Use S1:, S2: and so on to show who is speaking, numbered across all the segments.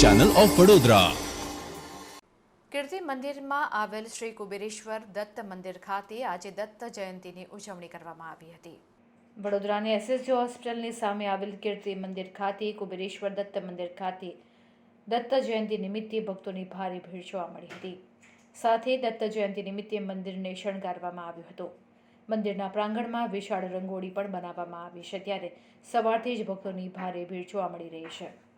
S1: Channel of Vadodara
S2: Kirti મંદિરમાં આવેલ શ્રી કુબેરેશ્વર દત્ત મંદિર ખાતે આજે દત્ત જયંતીની ઉજવણી કરવામાં આવી હતી. વડોદરાની એસએસજી હોસ્પિટલની સામે આવેલ કીર્તિ મંદિર ખાતે કુબેરેશ્વર દત્ત મંદિર ખાતે દત્ત જયંતી નિમિત્તે ભક્તોની ભારે ભીડ જોવા મળી હતી. સાથે દત્ત જયંતી નિમિત્તે મંદિરને શણગારવામાં આવ્યું હતું. મંદિરના પ્રાંગણમાં વિશાળ રંગોળી પણ બનાવવામાં આવી છે. ત્યારે સવારથી જ ભક્તોની ભારે ભીડ જોવા મળી રહી છે.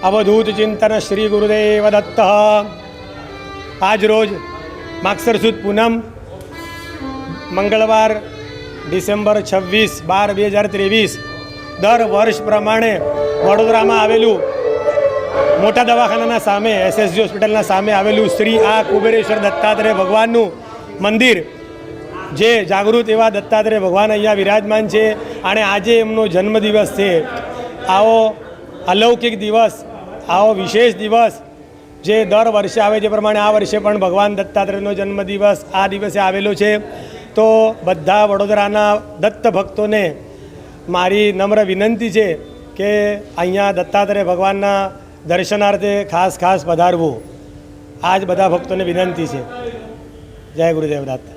S3: અવધૂત ચિંતન શ્રી ગુરુદેવ દત્ત આજ રોજ માગસર સુદ પૂનમ મંગળવાર ડિસેમ્બર છવ્વીસ બાર બે હજાર ત્રેવીસ દર વર્ષ પ્રમાણે વડોદરામાં આવેલું મોટા દવાખાનાના સામે એસએસજી હોસ્પિટલના સામે આવેલું શ્રી આ કુબેરેશ્વર દત્તાત્રેય ભગવાનનું મંદિર જે જાગૃત એવા દત્તાત્રેય ભગવાન અહીંયા વિરાજમાન છે અને આજે એમનો જન્મદિવસ છે આવો અલૌકિક દિવસ, આવો વિશેષ દિવસ, જે દર વર્ષે આવે જે પ્રમાણે આ વર્ષે પણ ભગવાન દત્તાત્રેયનો જન્મદિવસ આ દિવસે આવેલો છે. તો બધા વડોદરાના દત્ત ભક્તોને મારી નમ્ર વિનંતી છે કે અહીંયા દત્તાત્રેય ભગવાનના દર્શનાર્થે ખાસ ખાસ પધારવું. આ જ બધા ભક્તોને વિનંતી છે. જય ગુરુદેવ દત્ત